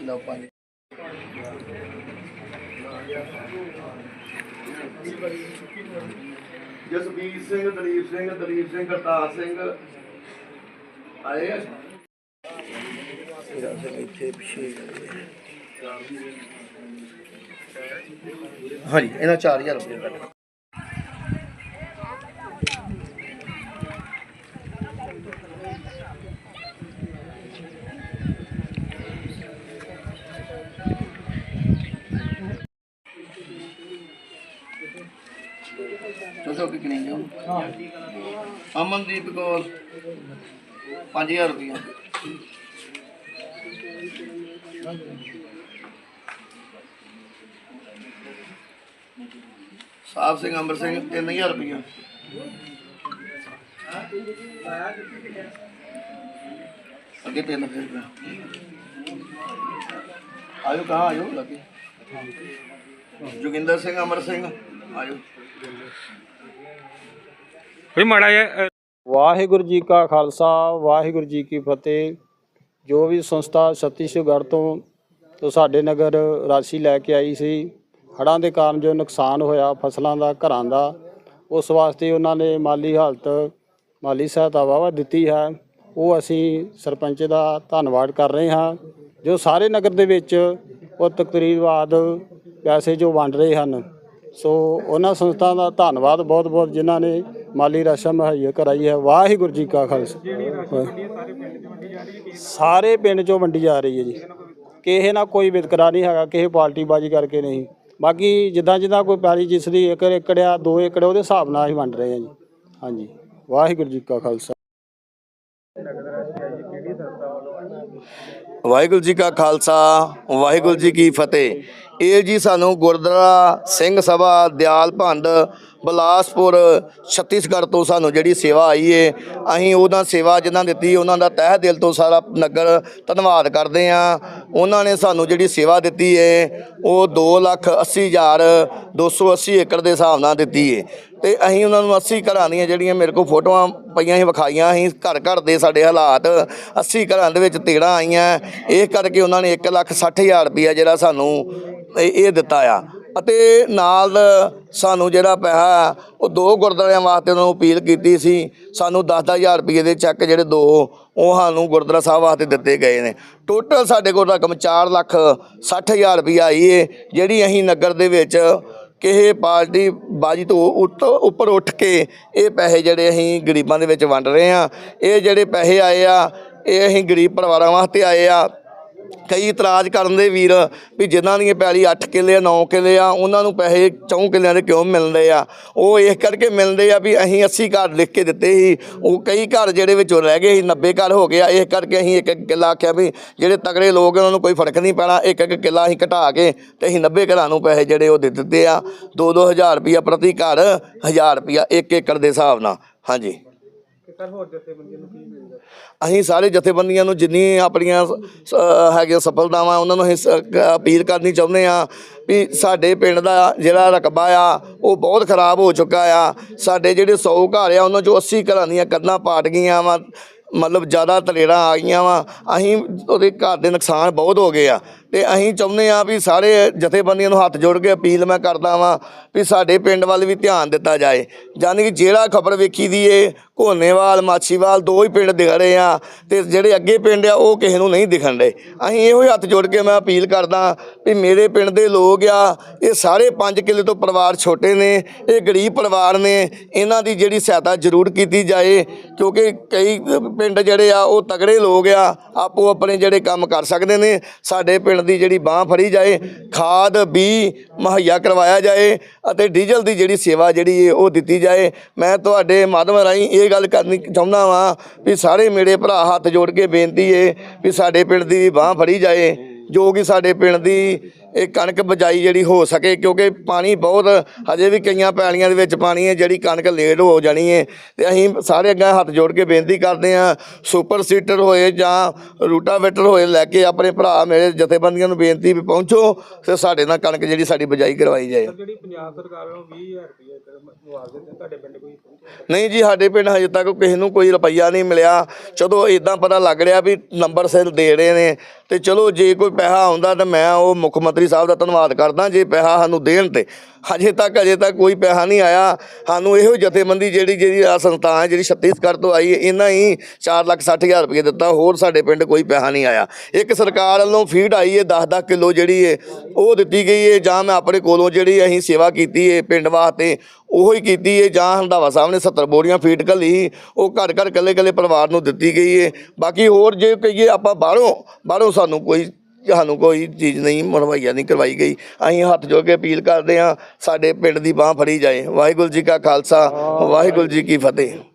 ਲਓ ਪਾਣੀ। ਜਸਬੀਰ ਸਿੰਘ ਦਲੀਪ ਸਿੰਘ ਦਲੀਪ ਸਿੰਘ ਕਰਤਾਰ ਸਿੰਘ। ਆਏ ਆ? ਇਹਦਾ ਇੱਥੇ ਪਿੱਛੇ ਹਾਂਜੀ ਇਹਨਾਂ 4000 ਰੁਪਏ ਦਾ ਚੌਥਾ ਕਿ ਕਿੰਨੇ ਜਾਓ ਅਮਨਦੀਪ ਕੌਰ 5000 ਰੁਪਏ ਸਾਹਿਬ ਸਿੰਘ ਅੰਮ੍ਰਿਤ ਸਿੰਘ 3000 ਰੁਪਏ ਅੱਗੇ ਤਿੰਨ ਫਿਰ। ਆਇਓ, ਕਹਾਂ ਆਇਓ? ਲੱਗੇ। ਜੋਗਿੰਦਰ ਸਿੰਘ ਅਮਰ ਸਿੰਘ ਆਇਓ ਕੋਈ ਮਾੜਾ ਜਿਹਾ ਵਾਹਿਗੁਰੂ ਜੀ ਕਾ ਖਾਲਸਾ ਵਾਹਿਗੁਰੂ ਜੀ ਕੀ ਫਤਿਹ। ਜੋ ਵੀ ਸੰਸਥਾ ਛੱਤੀਸਗੜ੍ਹ ਤੋਂ ਤੋਂ ਸਾਡੇ ਨਗਰ ਰਾਸ਼ੀ ਲੈ ਕੇ ਆਈ ਸੀ ਹੜ੍ਹਾਂ ਦੇ ਕਾਰਨ ਜੋ ਨੁਕਸਾਨ ਹੋਇਆ ਫਸਲਾਂ ਦਾ ਘਰਾਂ ਦਾ ਉਸ ਵਾਸਤੇ ਉਹਨਾਂ ਨੇ ਮਾਲੀ ਹਾਲਤ ਮਾਲੀ ਸਹਾਇਤਾ ਵਾਵਾ ਦਿੱਤੀ ਹੈ। ਉਹ ਅਸੀਂ ਸਰਪੰਚ ਦਾ ਧੰਨਵਾਦ ਕਰ ਰਹੇ ਹਾਂ। ਜੋ ਸਾਰੇ ਨਗਰ ਦੇ ਵਿੱਚ ਉਹ ਤਕਰੀਰਵਾਦ ਪੈਸੇ ਜੋ ਵੰਡ ਰਹੇ ਹਨ। ਸੋ ਉਹਨਾਂ ਸੰਸਥਾ ਦਾ ਧੰਨਵਾਦ ਬਹੁਤ ਬਹੁਤ, ਜਿਨ੍ਹਾਂ ਨੇ ਮਾਲੀ ਰਾਸ਼ਾ ਮੁਹੱਈਆ ਕਰਾਈ ਹੈ। ਵਾਹਿਗੁਰੂ ਜੀ ਕਾ ਖਾਲਸਾ। ਸਾਰੇ ਪਿੰਡ ਚੋਂ ਵੰਡੀ ਜਾ ਰਹੀ ਹੈ ਜੀ। ਕਿਸੇ ਨਾਲ ਕੋਈ ਵਿਤਕਰਾ ਨਹੀਂ ਹੈਗਾ, ਕਿਸੇ ਪਾਰਟੀ ਬਾਜੀ ਕਰਕੇ ਨਹੀਂ। ਬਾਕੀ ਜਿੱਦਾਂ ਜਿੱਦਾਂ ਕੋਈ ਪੈਲੀ ਜਿਸ ਦੀ ਏਕੜ ਏਕੜ ਆ ਦੋ ਏਕੜ, ਉਹਦੇ ਹਿਸਾਬ ਨਾਲ ਹੀ ਵੰਡ ਰਹੇ ਆ ਜੀ। ਹਾਂਜੀ। ਵਾਹਿਗੁਰੂ ਜੀ ਕਾ ਖਾਲਸਾ। ਵਾਹਿਗੁਰੂ ਜੀ ਕਾ ਖਾਲਸਾ, ਵਾਹਿਗੁਰੂ ਜੀ ਕੀ ਫਤਿਹ। ਇਹ ਜੀ ਸਾਨੂੰ ਗੁਰਦੁਆਰਾ ਸਿੰਘ ਸਭਾ ਦਿਆਲ ਭੰਡ ਬਲਾਸਪੁਰ, ਛੱਤੀਸਗੜ੍ਹ ਤੋਂ ਸਾਨੂੰ ਜਿਹੜੀ ਸੇਵਾ ਆਈ ਏ, ਅਸੀਂ ਉਹਨਾਂ ਸੇਵਾ ਜਿਨ੍ਹਾਂ ਦਿੱਤੀ, ਉਹਨਾਂ ਦਾ ਤਹਿ ਦਿਲ ਤੋਂ ਸਾਰਾ ਨਗਰ ਧੰਨਵਾਦ ਕਰਦੇ ਆ ਉਹਨਾਂ ਨੇ ਸਾਨੂੰ ਜਿਹੜੀ ਸੇਵਾ ਦਿੱਤੀ ਏ, ਉਹ 280280 ਏਕੜ ਦੇ ਹਿਸਾਬ ਨਾਲ ਦਿੱਤੀ ਏ। ਤੇ ਅਸੀਂ ਉਹਨਾਂ ਨੂੰ 80 ਘਰਾਂ ਦੀਆਂ ਜਿਹੜੀਆਂ ਮੇਰੇ ਕੋਲ ਫੋਟੋਆਂ ਪਈਆਂ ਸੀ, ਵਿਖਾਈਆਂ ਸੀ, ਘਰ ਘਰ ਦੇ ਸਾਡੇ ਹਾਲਾਤ 80 ਘਰਾਂ ਦੇ ਵਿੱਚ ਤੇੜਾਂ ਆਈਆਂ। ਇਹ ਕਰਕੇ ਉਹਨਾਂ ਨੇ 160000 ਰੁਪਇਆ ਜਿਹੜਾ ਸਾਨੂੰ ਇਹ ਦਿੱਤਾ ਆ। ਅਤੇ ਨਾਲ ਸਾਨੂੰ ਜਿਹੜਾ ਪੈਸਾ, ਉਹ ਦੋ ਗੁਰਦੁਆਰਿਆਂ ਵਾਸਤੇ ਉਹਨਾਂ ਨੂੰ ਅਪੀਲ ਕੀਤੀ ਸੀ। ਸਾਨੂੰ 10-10000 ਰੁਪਏ ਦੇ ਚੈੱਕ ਜਿਹੜੇ ਦੋ, ਉਹ ਸਾਨੂੰ ਗੁਰਦੁਆਰਾ ਸਾਹਿਬ ਵਾਸਤੇ ਦਿੱਤੇ ਗਏ ਨੇ। ਟੋਟਲ ਸਾਡੇ ਕੋਲ ਰਕਮ 4 ਲੱਖ 60000 ਰੁਪਇਆ ਆਈ ਏ, ਜਿਹੜੀ ਅਸੀਂ ਨਗਰ ਦੇ ਵਿੱਚ ਕਿਸੇ ਪਾਰਟੀ ਬਾਜੀ ਤੋਂ ਉੱਤ, ਉੱਪਰ ਉੱਠ ਕੇ ਇਹ ਪੈਸੇ ਜਿਹੜੇ ਅਸੀਂ ਗਰੀਬਾਂ ਦੇ ਵਿੱਚ ਵੰਡ ਰਹੇ ਆ ਇਹ ਜਿਹੜੇ ਪੈਸੇ ਆਏ ਆ, ਇਹ ਅਸੀਂ ਗਰੀਬ ਪਰਿਵਾਰਾਂ ਵਾਸਤੇ ਆਏ ਆ ਕਈ ਇਤਰਾਜ਼ ਕਰਨ ਦੇ ਵੀਰ ਵੀ ਜਿਨ੍ਹਾਂ ਦੀਆਂ ਪੈਲੀ 8 ਕਿੱਲੇ ਆ 9 ਕਿੱਲੇ ਆ, ਉਹਨਾਂ ਨੂੰ ਪੈਸੇ 4 ਕਿੱਲਿਆਂ ਦੇ ਕਿਉਂ ਮਿਲਦੇ ਆ? ਉਹ ਇਸ ਕਰਕੇ ਮਿਲਦੇ ਆ ਵੀ ਅਸੀਂ 80 ਘਰ ਲਿਖ ਕੇ ਦਿੱਤੇ ਸੀ। ਉਹ ਕਈ ਘਰ ਜਿਹੜੇ ਵਿੱਚੋਂ ਰਹਿ ਗਏ ਸੀ 90 ਘਰ ਹੋ ਗਏ ਆ ਇਸ ਕਰਕੇ ਅਸੀਂ ਇੱਕ ਇੱਕ ਕਿੱਲਾ ਆਖਿਆ ਵੀ ਜਿਹੜੇ ਤਗੜੇ ਲੋਕ ਉਹਨਾਂ ਨੂੰ ਕੋਈ ਫ਼ਰਕ ਨਹੀਂ ਪੈਣਾ। ਇੱਕ ਇੱਕ ਕਿੱਲਾ ਅਸੀਂ ਘਟਾ ਕੇ ਤੇ ਅਸੀਂ 90 ਘਰਾਂ ਨੂੰ ਪੈਸੇ ਜਿਹੜੇ ਉਹ ਦੇ ਦਿੱਤੇ ਆ। 2-2000 ਰੁਪਇਆ ਪ੍ਰਤੀ ਘਰ 1000 ਰੁਪਇਆ ਇੱਕ ਏਕੜ ਦੇ ਹਿਸਾਬ ਨਾਲ। ਹਾਂਜੀ। ਅਸੀਂ ਸਾਰੇ ਜਥੇਬੰਦੀਆਂ ਨੂੰ ਜਿੰਨੀ ਆਪਣੀਆਂ ਸ- ਅਹ, ਹੈਗੀਆਂ ਸਫਲਤਾਵਾਂ, ਉਹਨਾਂ ਨੂੰ ਅਸੀਂ ਸ- ਕ- ਅਪੀਲ ਕਰਨੀ ਚਾਹੁੰਦੇ ਆ ਵੀ ਸਾਡੇ ਪਿੰਡ ਦਾ ਜਿਹੜਾ ਰਕਬਾ ਆ, ਉਹ ਬਹੁਤ ਖਰਾਬ ਹੋ ਚੁੱਕਾ ਆ। ਸਾਡੇ ਜਿਹੜੇ 100 ਘਰ ਆ, ਉਹਨਾਂ ਚੋਂ 80 ਘਰਾਂ ਦੀਆਂ ਕੰਧਾਂ ਪਾਟ ਗਈਆਂ ਵਾ, ਮਤਲਬ ਜ਼ਿਆਦਾ ਤਲੇੜਾਂ ਆ ਗਈਆਂ ਵਾ। ਅਸੀਂ ਉਹਦੇ ਘਰ ਦੇ ਨੁਕਸਾਨ ਬਹੁਤ ਹੋ ਗਏ ਆ। ਤੇ ਅਸੀਂ ਚਾਹੁੰਦੇ ਆ ਵੀ ਸਾਰੇ ਜਥੇਬੰਦੀਆਂ ਨੂੰ ਹੱਥ ਜੋੜ ਕੇ ਅਪੀਲ ਮੈਂ ਕਰਦਾ ਵਾਂ ਵੀ ਸਾਡੇ ਪਿੰਡ ਵੱਲ ਵੀ ਧਿਆਨ ਦਿੱਤਾ ਜਾਏ। ਯਾਨੀ ਕਿ ਜਿਹੜਾ ਖਬਰ ਵੇਖੀ ਦੀ ਏ, ਘੋਨੇਵਾਲ, ਮਾਛੀਵਾਲ ਦੋ ਹੀ ਪਿੰਡ ਦਿਖ ਰਹੇ ਆ ਤੇ ਜਿਹੜੇ ਅੱਗੇ ਪਿੰਡ ਆ ਉਹ ਕਿਸੇ ਨੂੰ ਨਹੀਂ ਦਿਖਣ ਰਹੇ ਅਸੀਂ ਇਹੋ ਹੀ ਹੱਥ ਜੋੜ ਕੇ ਮੈਂ ਅਪੀਲ ਕਰਦਾ ਵੀ ਮੇਰੇ ਪਿੰਡ ਦੇ ਲੋਕ ਆ, ਇਹ ਸਾਰੇ 5 ਕਿੱਲੇ ਤੋਂ ਪਰਿਵਾਰ ਛੋਟੇ ਨੇ, ਇਹ ਗਰੀਬ ਪਰਿਵਾਰ ਨੇ, ਇਹਨਾਂ ਦੀ ਜਿਹੜੀ ਸਹਾਇਤਾ ਜ਼ਰੂਰ ਕੀਤੀ ਜਾਏ, ਕਿਉਂਕਿ ਕਈ ਪਿੰਡ ਜਿਹੜੇ ਆ ਉਹ ਤਗੜੇ ਲੋਕ ਆ ਆਪੋ ਆਪਣੇ ਜਿਹੜੇ ਕੰਮ ਕਰ ਸਕਦੇ ਨੇ, ਸਾਡੇ ਪਿੰਡ ਦੀ ਜਿਹੜੀ ਬਾਹ ਫੜੀ ਜਾਏ, ਖਾਦ, ਬੀ ਮੁਹੱਈਆ ਕਰਵਾਇਆ ਜਾਏ ਅਤੇ ਡੀਜ਼ਲ ਦੀ ਜਿਹੜੀ ਸੇਵਾ ਜਿਹੜੀ ਹੈ ਉਹ ਦਿੱਤੀ ਜਾਏ। ਮੈਂ ਤੁਹਾਡੇ ਮਾਧਿਅਮ ਰਾਹੀਂ ਇਹ ਗੱਲ ਕਰਨੀ ਚਾਹੁੰਦਾ ਵਾਂ ਵੀ ਸਾਰੇ ਮੇਰੇ ਭਰਾ ਹੱਥ ਜੋੜ ਕੇ ਬੇਨਤੀ ਏ ਵੀ ਸਾਡੇ ਪਿੰਡ ਦੀ ਬਾਹ ਫੜੀ ਜਾਏ, ਜੋ ਕਿ ਸਾਡੇ ਪਿੰਡ ਦੀ ਇਹ ਕਣਕ ਬਜਾਈ ਜਿਹੜੀ ਹੋ ਸਕੇ ਕਿਉਂਕਿ ਪਾਣੀ ਬਹੁਤ ਹਜੇ ਵੀ ਕਈਆਂ ਪੈਲੀਆਂ ਦੇ ਵਿੱਚ ਪਾਣੀ ਹੈ ਜਿਹੜੀ ਕਣਕ ਲੇਟ ਹੋ ਜਾਣੀ ਹੈ। ਤੇ ਅਸੀਂ ਸਾਰੇ ਅੱਗੇ ਹੱਥ ਜੋੜ ਕੇ ਬੇਨਤੀ ਕਰਦੇ ਹਾਂ ਸੁਪਰ ਸੀਟਰ ਹੋਏ ਜਾਂ ਰੂਟਾਵੇਟਰ ਹੋਏ ਲੈ ਕੇ ਆਪਣੇ ਭਰਾ ਮੇਰੇ ਜਥੇਬੰਦੀਆਂ ਨੂੰ ਬੇਨਤੀ ਵੀ ਪਹੁੰਚੋ ਤੇ ਸਾਡੇ ਨਾਲ ਕਣਕ ਜਿਹੜੀ ਸਾਡੀ ਬਜਾਈ ਕਰਵਾਈ ਜਾਏ। ਜਿਹੜੀ ਪੰਜਾਬ ਸਰਕਾਰ ਵੱਲੋਂ 20000 ਰੁਪਏ ਮੁਆਵਜ਼ੇ ਦੇ ਤੁਹਾਡੇ ਪਿੰਡ ਕੋਈ ਨਹੀਂ ਜੀ ਸਾਡੇ ਪਿੰਡ ਹਜੇ ਤੱਕ ਕਿਸੇ ਨੂੰ ਕੋਈ ਰੁਪਈਆ ਨਹੀਂ ਮਿਲਿਆ। ਜਦੋਂ ਇਦਾਂ ਪਤਾ ਲੱਗ ਰਿਹਾ ਵੀ ਨੰਬਰ ਸਿਰ ਦੇ ਰਹੇ ਨੇ। ਤੇ ਚਲੋ ਜੇ ਕੋਈ ਪੈਸਾ ਆਉਂਦਾ ਤਾਂ ਮੈਂ ਉਹ ਮੁੱਖ ਮੰਤਰੀ ਸਾਹਿਬ ਦਾ ਧੰਨਵਾਦ ਕਰਦਾ ਜੇ ਪੈਸਾ ਸਾਨੂੰ ਦੇਣ ਤੇ। ਹਜੇ ਤੱਕ ਹਜੇ ਤੱਕ ਕੋਈ ਪੈਸਾ ਨਹੀਂ ਆਇਆ। ਸਾਨੂੰ ਇਹੋ ਜਥੇਬੰਦੀ ਜਿਹੜੀ ਜਿਹੜੀ ਆ ਸੰਸਥਾ ਹੈ ਜਿਹੜੀ ਛੱਤੀਸਗੜ੍ਹ ਤੋਂ ਆਈ ਹੈ ਇਹਨਾਂ ਹੀ 460000 ਰੁਪਏ ਦਿੱਤਾ ਹੋਰ ਸਾਡੇ ਪਿੰਡ ਕੋਈ ਪੈਸਾ ਨਹੀਂ ਆਇਆ। ਇੱਕ ਸਰਕਾਰ ਵੱਲੋਂ ਫੀਡ ਆਈ ਹੈ 10-10 ਕਿਲੋ ਜਿਹੜੀ ਹੈ ਉਹ ਦਿੱਤੀ ਗਈ ਹੈ ਜਾਂ ਮੈਂ ਆਪਣੇ ਕੋਲੋਂ ਜਿਹੜੀ ਅਸੀਂ ਸੇਵਾ ਕੀਤੀ ਹੈ ਪਿੰਡ ਵਾਸਤੇ ਉਹੋ ਹੀ ਕੀਤੀ ਹੈ ਜਾਂ ਹੰਡਾਵਾ ਸਾਹਿਬ ਨੇ 70 ਬੋਰੀਆਂ ਫੀਡ ਘੱਲੀ ਸੀ, ਉਹ ਘਰ ਘਰ ਇਕੱਲੇ ਇਕੱਲੇ ਪਰਿਵਾਰ ਨੂੰ ਦਿੱਤੀ ਗਈ ਹੈ। ਬਾਕੀ ਹੋਰ ਜੇ ਕਹੀਏ ਆਪਾਂ ਬਾਹਰੋਂ ਬਾਹਰੋਂ ਸਾਨੂੰ ਕੋਈ ਸਾਨੂੰ ਕੋਈ ਚੀਜ਼ ਨਹੀਂ ਮੁਹੱਈਆ ਨਹੀਂ ਕਰਵਾਈ ਗਈ। ਅਸੀਂ ਹੱਥ ਜੋੜ ਕੇ ਅਪੀਲ ਕਰਦੇ ਹਾਂ ਸਾਡੇ ਪਿੰਡ ਦੀ ਬਾਹ ਫੜੀ ਜਾਏ। ਵਾਹਿਗੁਰੂ ਜੀ ਕਾ ਖਾਲਸਾ ਵਾਹਿਗੁਰੂ ਜੀ ਕੀ ਫਤਿਹ।